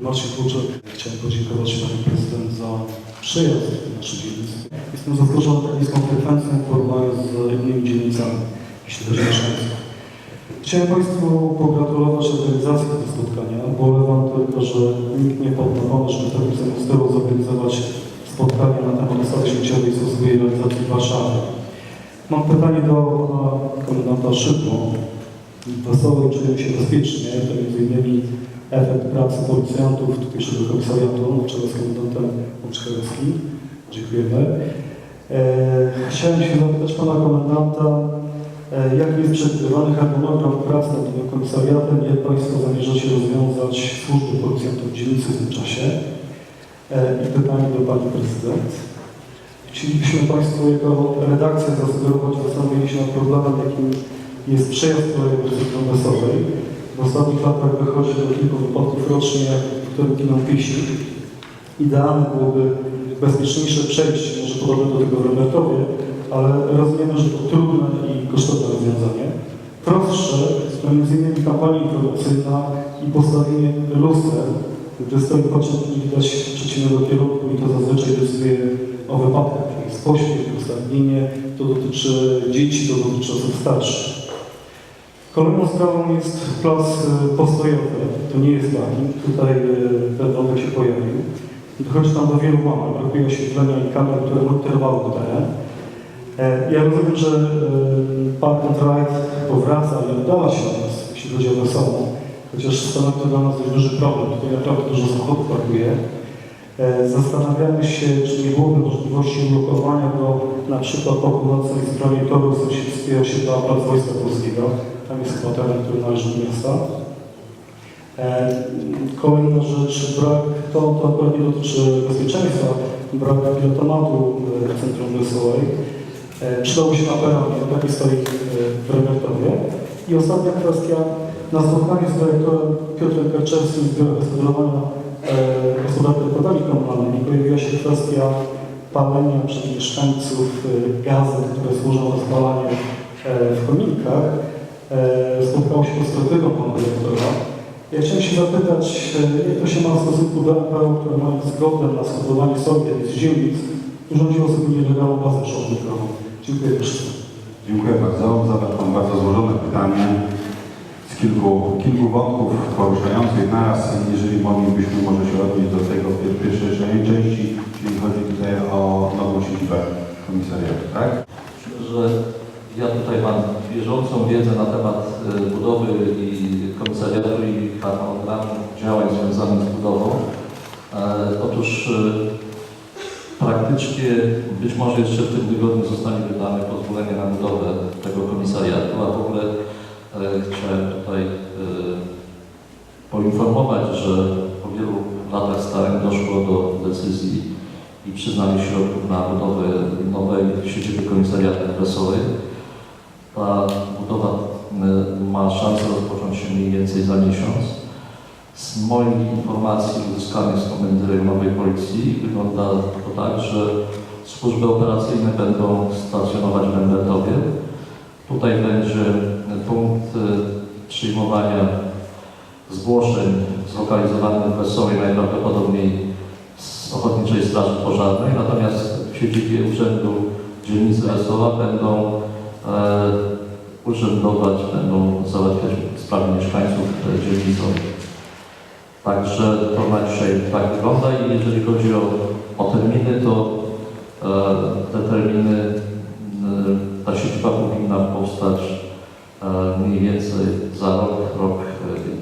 Marcin Tłuczek. Chciałem podziękować Pani Prezydent za przyjazd do naszej dzielnicy. Jestem zaskoczony tak niską frekwencją w porównaniu z innymi dzielnicami, jeśli chodzi o mieszkańców. Chciałem Państwu pogratulować organizacji tego spotkania, bo ubolewam tylko, że nikt nie podał pomysł, żeby w samym stylu zorganizować spotkanie na temat ustawy śmieciowej i realizacji w Warszawie. Mam pytanie do pana komendanta Szydło. Wesoły czujemy się bezpiecznie, to między innymi efekt pracy policjantów tutejszego komisariatu na czele z komendantem Łączkowskim. Dziękujemy. E, chciałem się zapytać pana komendanta, e, jaki jest przewidywany harmonogram pracy nad tym komisariatem jak państwo zamierzacie rozwiązać służby policjantów dzielnicy w tym czasie? E, I pytanie do pani prezydent. Chcielibyśmy Państwu jako redakcja zasugerować, zastanowili się nad problemem, jakim jest przejazd kolejowy w Wesołej. W ostatnich latach wychodzi do kilku wypadków rocznie, w których giną piesi. Idealne byłoby bezpieczniejsze przejście, może podobne do tego w Robertowie, ale rozumiemy, że to trudne i kosztowne rozwiązanie. Prostsze między innymi kampania informacyjna i postawienie luster, gdy stoi pociąg i widać przeciwnego kierunku i to zazwyczaj decyduje o wypadkach, czyli jest pośpiech, ustawienie, to dotyczy dzieci, to dotyczy osób starszych. Kolejną sprawą jest plac y, postojowy. To nie jest parking. Tutaj y, ten domek się pojawił. Dochodzi tam do wielu łamań. Brakuje oświetlenia i kamer, które monitorowały teren. Ja rozumiem, że y, Park and Ride powraca i oddala się od nas, jeśli chodzi o wesołą. Chociaż stanowi to dla nas dość duży problem. Tutaj naprawdę dużo samochodów parkuje. E, Zastanawiamy się, czy nie byłoby możliwości ulokowania go na przykład po północnej stronie toru sąsiedzkiego osiedla Plac Wojska Polskiego. Tam jest teren, który należy do miasta. E, Kolejna rzecz, brak, to, to akurat nie dotyczy bezpieczeństwa, brak pilotomatu w centrum Wesołej. E, Przydałby się peronie, taki stoi e, w Remertowie. I ostatnia kwestia, na spotkaniu z dyrektorem Piotrem Karczewskim z Biura Gospodarowania Odpadami Komunalnymi pojawiła się kwestia palenia przez mieszkańców e, gazet, które służą do spalania e, w kominkach. E, Spotkało się z krytyką pana dyrektora. Ja chciałem się zapytać, e, jak to się ma w stosunku do MPO, które mają zgodę na składowanie sobie z ziemic, urządziło sobie nielegalną bazę szornikową. Dziękuję jeszcze. Dziękuję bardzo. Zadał Pan bardzo złożone pytanie kilku, kilku wątków poruszających naraz. Jeżeli moglibyśmy może się odnieść do tego pierwszej części, czyli chodzi tutaj o nową siedzibę komisariatu, tak? że ja tutaj mam bieżącą wiedzę na temat y, budowy i komisariatu i harmonogramu działań związanych z budową. E, Otóż y, praktycznie być może jeszcze w tym tygodniu zostanie wydane pozwolenie na budowę tego komisariatu, a w ogóle e, chciałem tutaj y, poinformować, że po wielu latach starań doszło do decyzji i przyznanie środków na budowę nowej siedziby komisariatu Wesołej. Ta budowa y, ma szansę rozpocząć się mniej więcej za miesiąc. Z moich informacji uzyskanych z Komendy Rejonowej Policji wygląda to tak, że służby operacyjne będą stacjonować w Rembertowie. Tutaj będzie punkt y, przyjmowania zgłoszeń zlokalizowany w Wesołej najprawdopodobniej z Ochotniczej Straży Pożarnej, natomiast w siedzibie Urzędu Dzielnicy Wesoła będą e, urzędować, będą załatwiać sprawy mieszkańców e, dzielnicą. Także to na dzisiaj tak wygląda i jeżeli chodzi o, o terminy, to e, te terminy, e, ta siedziba powinna powstać e, mniej więcej za rok, rok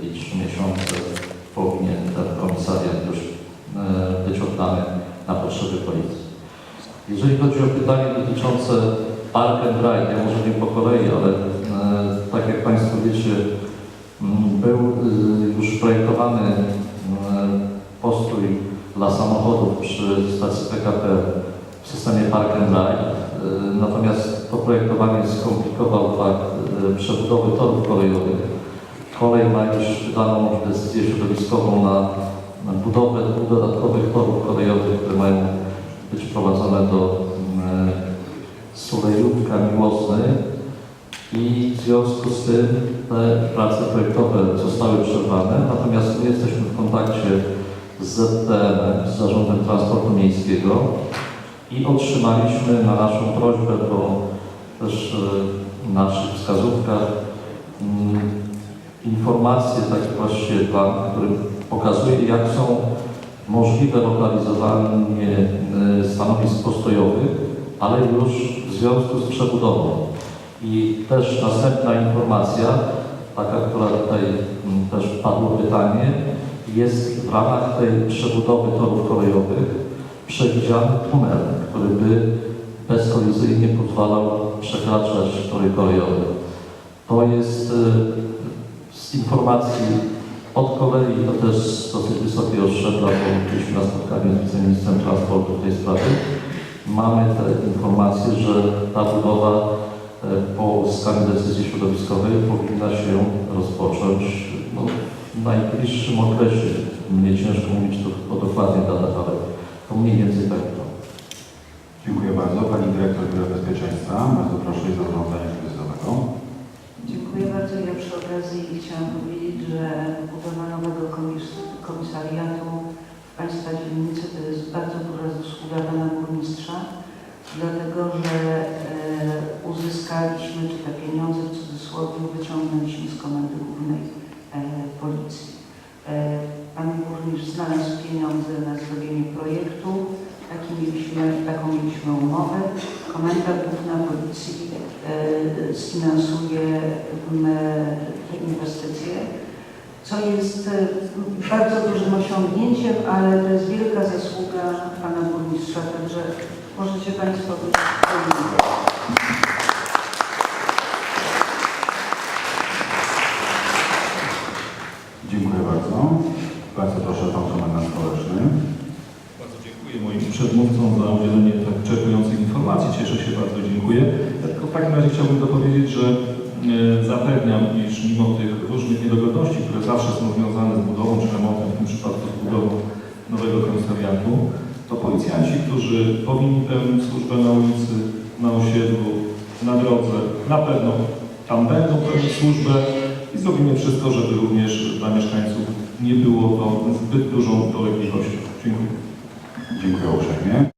e, i trzy miesiące powinien ten komisariat już e, być oddany na potrzeby policji. Jeżeli chodzi o pytanie dotyczące Park and Ride, ja może nie po kolei, ale tak jak Państwo wiecie, był już projektowany postój dla samochodów przy stacji PKP w systemie Park and Ride. E, Natomiast to projektowanie skomplikował fakt e, przebudowy torów kolejowych. Kolej ma już wydaną decyzję środowiskową na, budowę dwóch dodatkowych torów kolejowych, które mają być wprowadzone do mm, Sulejówka Miłosny i w związku z tym te prace projektowe zostały przerwane, natomiast my jesteśmy w kontakcie z ZTM, z Zarządem Transportu Miejskiego i otrzymaliśmy na naszą prośbę po też e, naszych wskazówkach mm, informacje, taki właściwie plan, który pokazuje, jak są możliwe lokalizowanie e, stanowisk postojowych, ale już w związku z przebudową. I też następna informacja, taka, która tutaj mm, też padło pytanie, jest w ramach tej przebudowy torów kolejowych przewidziany tunel, który by bezkolizyjnie pozwalał przekraczać tory kolejowe. To jest e, z informacji od kolei, to też dosyć wysokiego szczebla, bo byliśmy na spotkaniu z wiceministrem transportu w tej sprawie. Mamy te informacje, że ta budowa e, po uzyskaniu decyzji środowiskowej powinna się rozpocząć no, w najbliższym okresie. Mnie ciężko mówić tu o dokładnych datach, ale to mniej więcej tak to. Dziękuję bardzo. Pani Dyrektor Biura Bezpieczeństwa. Bardzo proszę i zarządzania kryzysowego. Dziękuję bardzo. Ja przy okazji chciałam powiedzieć, że budowa nowego komis- komisariatu w Państwa dzielnicy to jest bardzo duża zasługa Pana Burmistrza, dlatego że e, uzyskaliśmy, czy te pieniądze w cudzysłowie wyciągnęliśmy z Komendy Głównej e, Policji. E, Pan Burmistrz znalazł pieniądze na mieliśmy, taką mieliśmy umowę. Komenda Główna Policji e, sfinansuje te inwestycje, co jest e, bardzo dużym osiągnięciem, ale to jest wielka zasługa Pana Burmistrza, także możecie Państwo być dumni. Dziękuję bardzo. Bardzo proszę Pan Komendant Społeczny. Bardzo dziękuję moim przedmówcom za udzielenie tak wyczerpujących informacji. Cieszę się bardzo, dziękuję. Ja tylko w takim razie chciałbym dopowiedzieć, że e, zapewniam, iż mimo tych różnych niedogodności, które zawsze są związane z budową czy remontem, w tym przypadku z budową nowego komisariatu, to policjanci, którzy powinni pełnić służbę na ulicy, na osiedlu, na drodze, na pewno tam będą pełnić służbę i zrobimy wszystko, żeby również dla mieszkańców nie było to zbyt dużą dolegliwością. Dziękuję. Dziękuję uprzejmie.